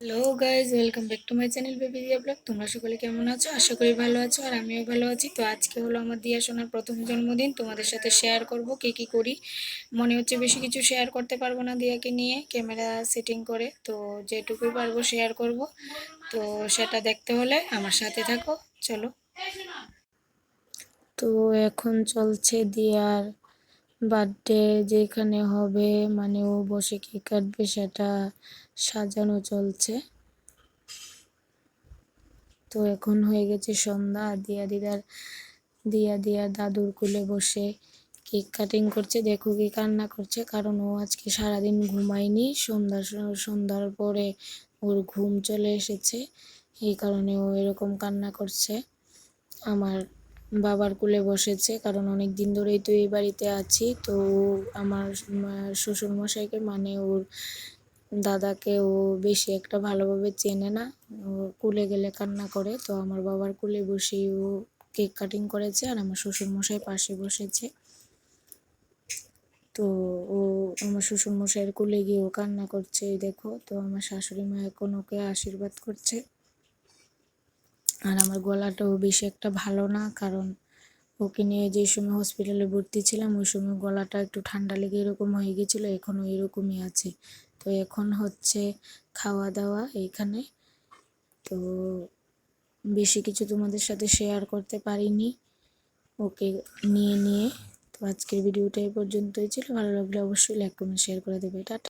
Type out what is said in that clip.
Hello guys welcome back to my channel baby Diya blog তোমরা সকলে কেমন আছো? আশা করি ভালো আছো আর আমিও ভালো আছি। তো আজকে হলো আমার দিয়া সোনার প্রথম জন্মদিন। তোমাদের সাথে শেয়ার করব, কে কি করি। মনে হচ্ছে বেশি কিছু শেয়ার করতে পারব না দিয়াকে নিয়ে ক্যামেরা সেটিং করে। তো যেটুকুই পারব শেয়ার করব। তো সেটা দেখতে হলে আমার সাথে থাকো। চলো। তো এখন চলছে দিয়ার বার্থডে যেখানে হবে মানে ও বসে কেক কাটবে, সেটা সাজানো চলছে। তো এখন হয়ে গেছে সন্ধ্যা দিয়া দিদার, দিয়া দিয়া দাদুর কুলে বসে কেক কাটিং করছে। দেখো কি কান্না করছে, কারণ ও আজকে সারাদিন ঘুমায়নি। সন্ধ্যা সন্ধ্যার পরে ওর ঘুম চলে এসেছে, এই কারণে ও এরকম কান্না করছে। আমার বাবার কোলে বসেছে, কারণ অনেক দিন ধরেই তো এই বাড়িতে আছি। তো আমার শ্বশুর মশাইকে মানে ওর দাদাকে ও বেশি একটা ভালোভাবে চেনে না। ও কুলে গেলে কান্না করে, তো আমার বাবার কুলে বসেই ও কেক কাটিং করেছে আর আমার শ্বশুর মশাই পাশে বসেছে। তো ও আমার শ্বশুর মশাইয়ের কুলে গিয়ে ও কান্না করছে দেখো। তো আমার শাশুড়ি মা এখন ওকে আশীর্বাদ করছে। আর আমার গলাটাও বেশি একটা ভালো না, কারণ ওকে নিয়ে যে সময় হসপিটালে ভর্তি ছিলাম, ওই সময় গলাটা একটু ঠান্ডা লেগে এরকম হয়ে গেছিল, এখনও এরকমই আছে। তো এখন হচ্ছে খাওয়া দাওয়া এইখানে। তো বেশি কিছু তোমাদের সাথে শেয়ার করতে পারিনি, ওকে নিয়ে নিয়ে। তো আজকের ভিডিওটা এই পর্যন্তই ছিল, ভালো লাগলে অবশ্যই লাইক কমেন্ট শেয়ার করে দেবে। টাটা।